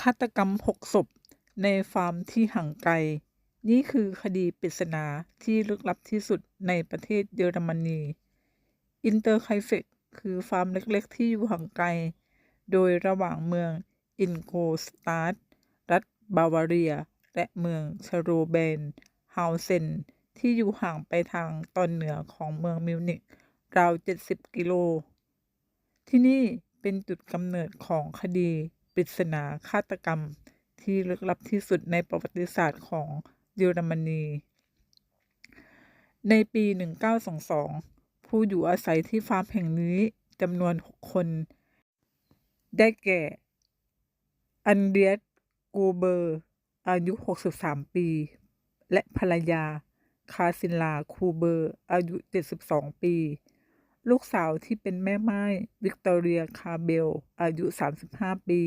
ฆาตกรรม6ศพ ในฟาร์มที่ห่างไกล นี่คือคดีปริศนาที่ลึกลับที่สุดในประเทศเยอรมนี อินเตอร์ไคเฟกคือฟาร์มเล็กๆ ที่อยู่ห่างไกล โดยระหว่างเมืองอินโกสตาร์ดรัฐบาวาเรีย และเมืองชโรเบนฮาวเซน ที่อยู่ห่างไปทางตอนเหนือของเมืองมิวนิกราว 70 กิโล ที่นี่เป็นจุดกำเนิดของคดี ปริศนาฆาตกรรมที่ลึกลับที่สุดในประวัติศาสตร์ของเยอรมนี ในปี 1922 ผู้อยู่อาศัยที่ฟาร์มแห่งนี้จำนวน 6 คน ได้แก่ อันเดรียสกูเบอร์ อายุ 63 ปี และภรรยา คาซินลาคูเบอร์ อายุ 72 ปี ลูกสาวที่เป็นแม่ไม้วิกตอเรียคาเบล อายุ 35 ปี